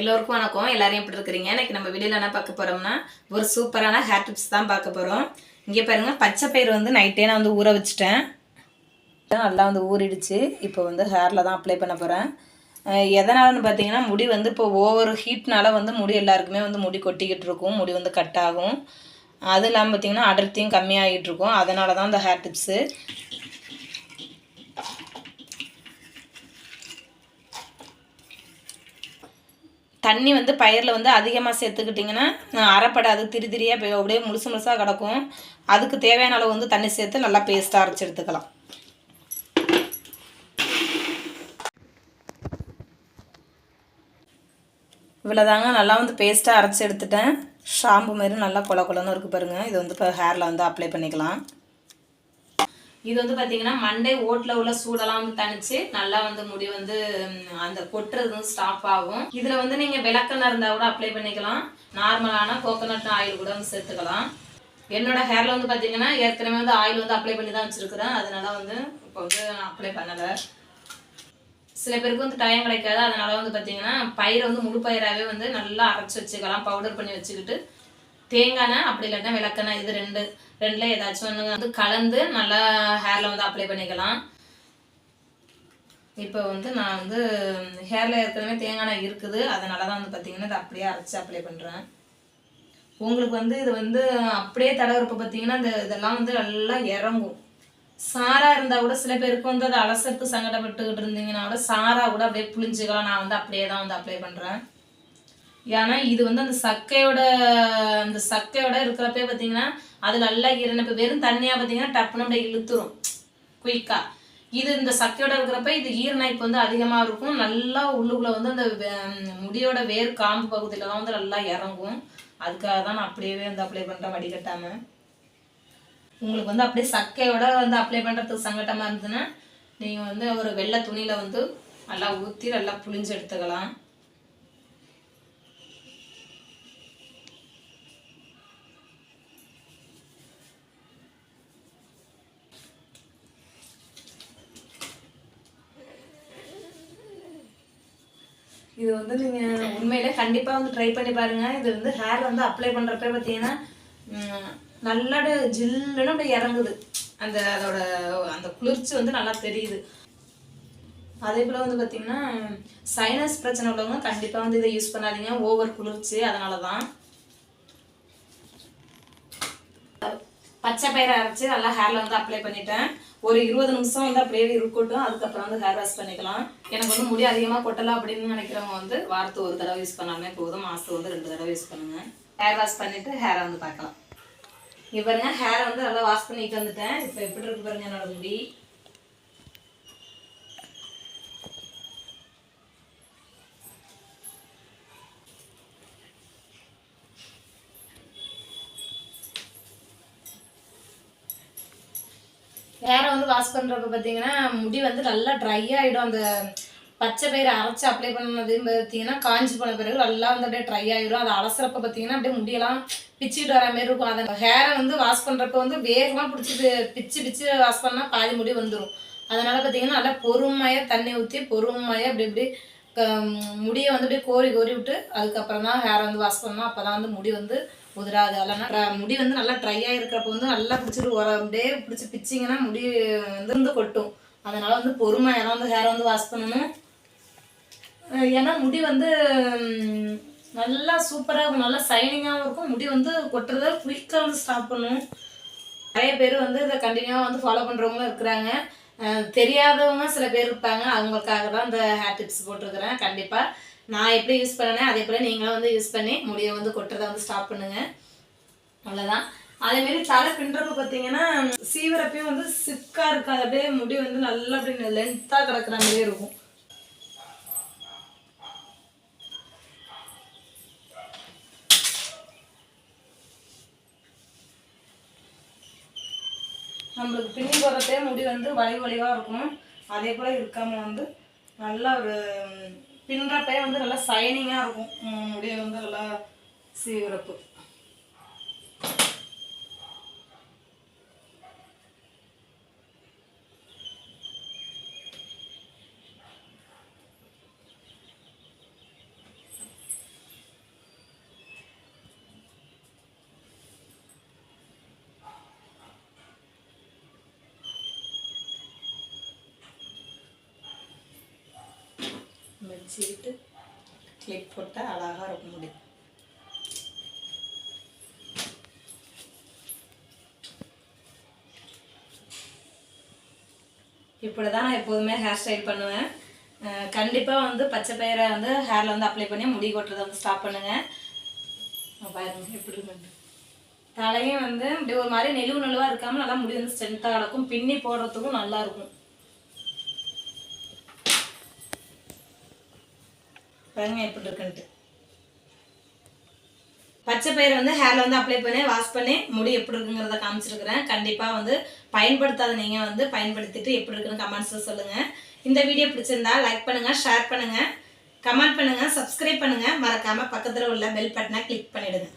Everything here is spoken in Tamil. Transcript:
எல்லோருக்கும் வணக்கம். எல்லாரும் எப்படி இருக்கிறீங்க? இன்னைக்கு நம்ம வீடியோவில் என்ன பார்க்க போகிறோம்னா ஒரு சூப்பரான ஹேர் டிப்ஸ் தான் பார்க்க போகிறோம் இங்கே பாருங்கள் பச்சை பயிர் வந்து நைட்டே நான் வந்து ஊற வச்சுட்டேன். நல்லா வந்து ஊறிடுச்சு. இப்போ வந்து ஹேரில் தான் அப்ளை பண்ண போகிறேன் எதனாலன்னு பார்த்தீங்கன்னா முடி வந்து இப்போ ஓவர் ஹீட்னால வந்து முடி எல்லாருக்குமே வந்து முடி கொட்டிக்கிட்டு இருக்கும். முடி வந்து கட் ஆகும். அது இல்லாமல் பார்த்தீங்கன்னா அடர்த்தியும் கம்மியாகிட்டு இருக்கும். அதனால தான் இந்த ஹேர் டிப்ஸு தண்ணி வந்து பயிரில் வந்து அதிகமாக சேர்த்துக்கிட்டிங்கன்னா அரைப்படாது திரி திரியாக போய் அப்படியே முழுசு முழுசாக கிடக்கும். அதுக்கு தேவையான அளவு வந்து தண்ணி சேர்த்து நல்லா பேஸ்ட்டாக அரைச்சி எடுத்துக்கலாம். இவ்வளோதாங்க நல்லா வந்து பேஸ்ட்டாக அரைச்சி எடுத்துட்டேன். ஷாம்பு மாரி நல்லா கொல கொலன்னு இருக்குது பாருங்கள் இது வந்து இப்போ ஹேரில் வந்து அப்ளை பண்ணிக்கலாம். இது வந்து பார்த்தீங்கன்னா மண்டே ஓட்டில் உள்ள சூடெல்லாம் வந்து தணிச்சு நல்லா வந்து முடி வந்து அந்த கொட்டுறது வந்து ஸ்டாப் ஆகும். இதில் வந்து நீங்கள் விளக்கெண்ணெய் இருந்தால் கூட அப்ளை பண்ணிக்கலாம். நார்மலான கோகோனட் ஆயில் கூட வந்து சேர்த்துக்கலாம். என்னோட ஹேரில் வந்து பார்த்தீங்கன்னா ஏற்கனவே வந்து ஆயில் வந்து அப்ளை பண்ணி தான் வச்சுருக்குறேன். அதனால வந்து இப்போ வந்து அப்ளை பண்ணலை. சில பேருக்கு வந்து டைம் கிடைக்காது. அதனால வந்து பார்த்தீங்கன்னா பயிரை வந்து முழு பயிராகவே வந்து நல்லா அரைச்சி வச்சுக்கலாம். பவுடர் பண்ணி வச்சுக்கிட்டு தேங்காய் எண்ணெய் அப்படி இல்லைன்னா விளக்கெண்ணெய் இது ரெண்டு ரெண்டில் ஏதாச்சும் ஒன்று வந்து கலந்து நல்லா ஹேரில் வந்து அப்ளை பண்ணிக்கலாம். இப்போ வந்து நான் வந்து ஹேரில் ஏற்கனவே தேங்காய் எண்ணெய் இருக்குது. அதனால தான் வந்து பார்த்தீங்கன்னா இதை அப்படியே அரைச்சி அப்ளை பண்ணுறேன் உங்களுக்கு வந்து இது வந்து அப்படியே தடவுறப்ப பார்த்தீங்கன்னா இந்த இதெல்லாம் வந்து நல்லா இறங்கும். சாரா இருந்தால் கூட சில பேருக்கு வந்து அதை அலசத்துக்கு சங்கடப்பட்டுக்கிட்டு இருந்தீங்கன்னா கூட சாரா கூட அப்படியே புளிஞ்சுக்கலாம் நான் வந்து அப்படியே தான் வந்து அப்ளை பண்ணுறேன் ஏன்னா இது வந்து அந்த சக்கையோட அந்த சக்கையோட இருக்கிறப்பே பார்த்தீங்கன்னா அது நல்லா ஈரணும். இப்போ வெறும் தண்ணியாக பார்த்தீங்கன்னா டப்புன்னு அப்படியே இழுத்துரும். குயிக்காக இது இந்த சக்கையோட இருக்கிறப்ப இது ஈரநைப்பு வந்து அதிகமாக இருக்கும். நல்லா உள்ளுக்குள்ள வந்து அந்த முடியோட வேர் காம்பு பகுதியிலலாம் வந்து நல்லா இறங்கும். அதுக்காக தான் நான் அப்படியே வந்து அப்ளை பண்ணுறேன் வடிகட்டாமல் உங்களுக்கு வந்து அப்படியே சக்கையோட வந்து அப்ளை பண்ணுறதுக்கு சங்கட்டமாக இருந்ததுன்னா நீங்கள் வந்து ஒரு வெள்ளை துணியில் வந்து நல்லா ஊற்றி நல்லா புளிஞ்சு எடுத்துக்கலாம். இது வந்து நீங்கள் உண்மையில் கண்டிப்பாக வந்து ட்ரை பண்ணி பாருங்க. இது வந்து ஹேர் வந்து அப்ளை பண்ணுறப்ப பார்த்தீங்கன்னா நல்லா ஜில்லுன்னு அப்படியே இறங்குது. அந்த அதோட அந்த குளிர்ச்சி வந்து நல்லா தெரியுது. அதே போல் வந்து பார்த்திங்கன்னா சைனஸ் பிரச்சனை உள்ளவங்க கண்டிப்பாக வந்து இதை யூஸ் பண்ணாதீங்க. ஓவர் குளிர்ச்சி அதனால தான் பச்சை பயிரை அரைச்சி நல்லா ஹேரில் வந்து அப்ளை பண்ணிட்டேன். ஒரு இருபது நிமிஷம் வந்து அப்படியே இருக்கட்டும் அதுக்கப்புறம் வந்து ஹேர் வாஷ் பண்ணிக்கலாம். எனக்கு வந்து முடி அதிகமாக கொட்டலாம் அப்படின்னு நினைக்கிறவங்க வந்து வாரத்துக்கு ஒரு தடவை யூஸ் பண்ணாமே போதும். மாதத்துக்கு வந்து ரெண்டு தடவை யூஸ் பண்ணுங்க. ஹேர் வாஷ் பண்ணிவிட்டு ஹேரை வந்து பார்க்கலாம். இப்போ பாருங்க ஹேரை வந்து நல்லா வாஷ் பண்ணிட்டு வந்துட்டேன். இப்போ எப்படி இருக்கு பாருங்க என்னோட முடி. ஹேரை வந்து வாஷ் பண்ணுறப்ப பார்த்தீங்கன்னா முடி வந்து நல்லா ட்ரை ஆகிடும் அந்த பச்சை பயிர் அரைச்சி அப்ளை பண்ணது பார்த்தீங்கன்னா காஞ்சி போன பிறகு நல்லா வந்து அப்படியே ட்ரை ஆகிடும் அதை அலசுறப்ப பார்த்தீங்கன்னா அப்படியே முடியெல்லாம் பிச்சுக்கிட்டு வர மாதிரி இருக்கும். அதை ஹேரை வந்து வாஷ் பண்ணுறப்ப வந்து வேகமாக பிடிச்சி பிச்சு பிச்சு வாஷ் பண்ணால் பாதி முடி வந்துடும் அதனால் பார்த்தீங்கன்னா நல்லா பொறுமையாக தண்ணி ஊற்றி பொறுமையாக அப்படி இப்படி முடியை வந்து அப்படியே கோரி கோரி விட்டு அதுக்கப்புறம் தான் ஹேரை வந்து வாஷ் பண்ணணும். அப்போ தான் வந்து முடி வந்து உதிராது. அதெல்லாம் முடி வந்து நல்லா ட்ரையாக இருக்கிறப்ப வந்து நல்லா பிடிச்சிட்டு ஒரு அப்படியே பிடிச்சி பிச்சிங்கன்னா முடி வந்து வந்து கொட்டும். அதனால் வந்து பொறுமையாக தான் வந்து ஹேரை வந்து வாஷ் பண்ணணும். ஏன்னா முடி வந்து நல்லா சூப்பராக இருக்கும் நல்லா சைனிங்காகவும் இருக்கும். முடி வந்து கொட்டுறத குயிக்காக வந்து ஸ்டாப் பண்ணும் நிறைய பேர் வந்து இதை கண்டினியூவாக வந்து ஃபாலோ பண்ணுறவங்களும் இருக்கிறாங்க. தெரியாதவங்க சில பேர் இருப்பாங்க. அவங்களுக்காக தான் இந்த ஹேர் டிப்ஸ் போட்டிருக்கிறேன். கண்டிப்பாக நான் எப்படி யூஸ் பண்ணேன் அதே போல் நீங்களும் வந்து யூஸ் பண்ணி முடியை வந்து கொட்டுறதை வந்து ஸ்டாப் பண்ணுங்க. அவ்வளோதான் அதேமாரி தலை பின்றப்ப பார்த்தீங்கன்னா சீவரப்பையும் வந்து சிக்காக இருக்காது. அப்படியே முடி வந்து நல்லா அப்படி லென்த்தாக கிடக்குற மாதிரியே இருக்கும். நம்மளுக்கு பின்னி போடுறதே முடி வந்து வலி வலிவாக இருக்கும். அதே போல் இருக்காமல் வந்து நல்லா ஒரு பின்னுறப்பே வந்து நல்லா சைனிங்காக இருக்கும். முடியை வந்து நல்லா சீவிரப்பு வச்சுக்கிட்டு கிளிக் போட்டால் அழகாக இருக்கும் முடியும் இப்படி தான் நான் எப்போதுமே ஹேர் ஸ்டைல் பண்ணுவேன் கண்டிப்பாக வந்து பச்சை பயிரை வந்து ஹேரில் வந்து அப்ளை பண்ணி முடி கொட்டுறதை வந்து ஸ்டாப் பண்ணுங்கள் பாருங்க எப்படி இருக்கு தலையும் வந்து இப்படி ஒரு மாதிரி நெழுவு நெழுவாக இருக்காமல் நல்லா முடி வந்து ஸ்ட்ரென்த்தாக கிடக்கும் பின்னி போடுறதுக்கும் நல்லாயிருக்கும் பாருங்க எப்படி இருக்குன்ட்டு. பச்சை பயிர் வந்து ஹேரில் வந்து அப்ளை பண்ணி வாஷ் பண்ணி முடி எப்படி இருக்குங்கிறத காமிச்சிருக்கிறேன். கண்டிப்பாக வந்து பயன்படுத்தாத நீங்கள் வந்து பயன்படுத்திட்டு எப்படி இருக்குன்னு கமெண்ட்ஸில் சொல்லுங்கள் இந்த வீடியோ பிடிச்சிருந்தா லைக் பண்ணுங்கள் ஷேர் பண்ணுங்கள் கமெண்ட் பண்ணுங்கள் சப்ஸ்கிரைப் பண்ணுங்கள் மறக்காமல் பக்கத்தில் உள்ள பெல் பட்டனை கிளிக் பண்ணிவிடுங்க